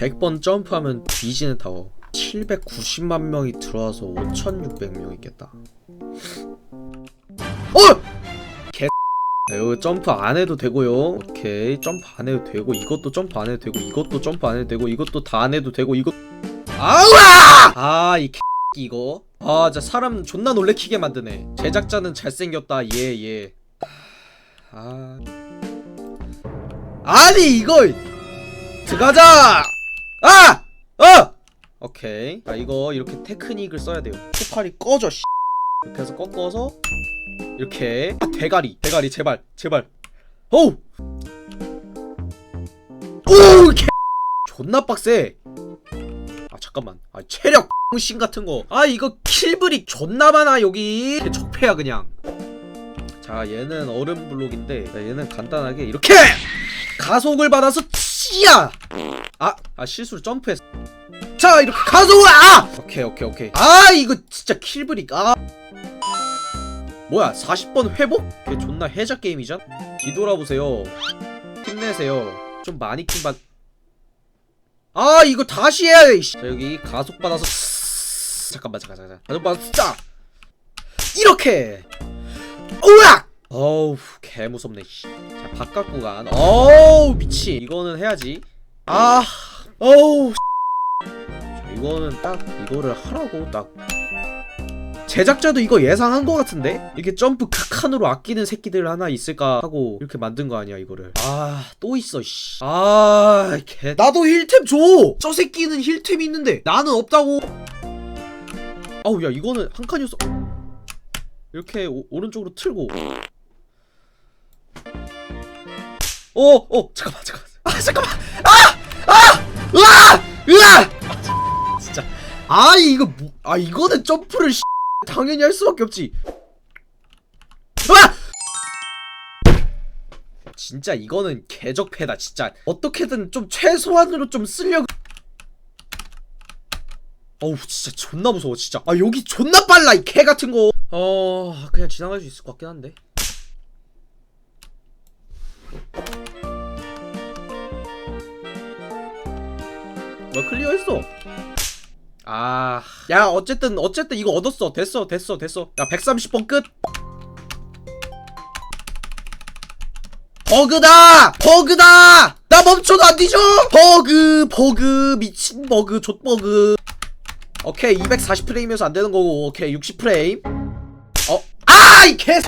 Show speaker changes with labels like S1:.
S1: 100번 점프하면 뒤지는 타워. 790만 명이 들어와서 5600명 있겠다. 어! 개 자, 여기 점프 안 해도 되고요. 오케이 점프 안 해도 되고 이것도 점프 안 해도 되고 이것도 점프 안 해도 되고 이것도 다 안 해도 되고 이것 아우아! 아이 개 이거? 아 진짜 사람 존나 놀래키게 만드네. 제작자는 잘생겼다. 예예. 아. 아니 이거 들어가자 아! 어! 오케이. 자 이거 이렇게 테크닉을 써야 돼요. 초팔이 꺼져 씨. 해서 꺾어서 이렇게. 아, 대가리. 대가리 제발. 제발. 오우! 오우 개 존나 빡세. 아 잠깐만. 아 체력 신 같은 거아 이거 킬브릭 존나 많아 여기. 적폐야 그냥. 자 얘는 얼음 블록인데 자, 얘는 간단하게 이렇게! 가속을 받아서 치야! 아, 아 실수로 점프했어. 자 이렇게 가속을 아 오케이 오케이 오케이. 아 이거 진짜 킬브릭 아 뭐야 40번 회복? 걔 존나 해자 게임이잖 뒤돌아보세요. 힘내세요. 좀 많이 킹받 아 이거 다시 해야 돼. 자 여기 가속 받아서 잠깐만 잠깐 잠깐 가속 받아서 짜 이렇게! 우악 어우 개 무섭네 씨. 자 바깥 구간. 어우 미친. 이거는 해야지. 아 어우 자 이거는 딱 이거를 하라고 딱. 제작자도 이거 예상한 거 같은데? 이렇게 점프 극한으로 아끼는 새끼들 하나 있을까 하고 이렇게 만든 거 아니야 이거를. 아 또 있어 씨. 아 개. 나도 힐템 줘 저 새끼는 힐템이 있는데 나는 없다고! 아우 야 이거는 한 칸이었어. 이렇게 오, 오른쪽으로 틀고 어, 어, 잠깐만, 잠깐만. 아, 잠깐만. 아! 아! 으아! 으아! 진짜. 아, 이거 뭐, 아, 이거는 점프를 씨, 당연히 할 수밖에 없지. 아! 진짜 이거는 개적패다, 진짜. 어떻게든 좀 최소한으로 좀 쓰려고 어우 진짜 존나 무서워 진짜 아 여기 존나 빨라 이 개 같은 거어 그냥 지나갈 수 있을 것 같긴 한데 뭐 클리어했어. 아, 야 어쨌든 어쨌든 이거 얻었어. 됐어 됐어 됐어. 야 130번 끝. 버그다! 버그다! 나 멈춰도 안 뒤져! 버그 버그 미친 버그 좆 버그. 오케이 240 프레임이어서 안 되는 거고. 오케이 60 프레임. 어? 아이 개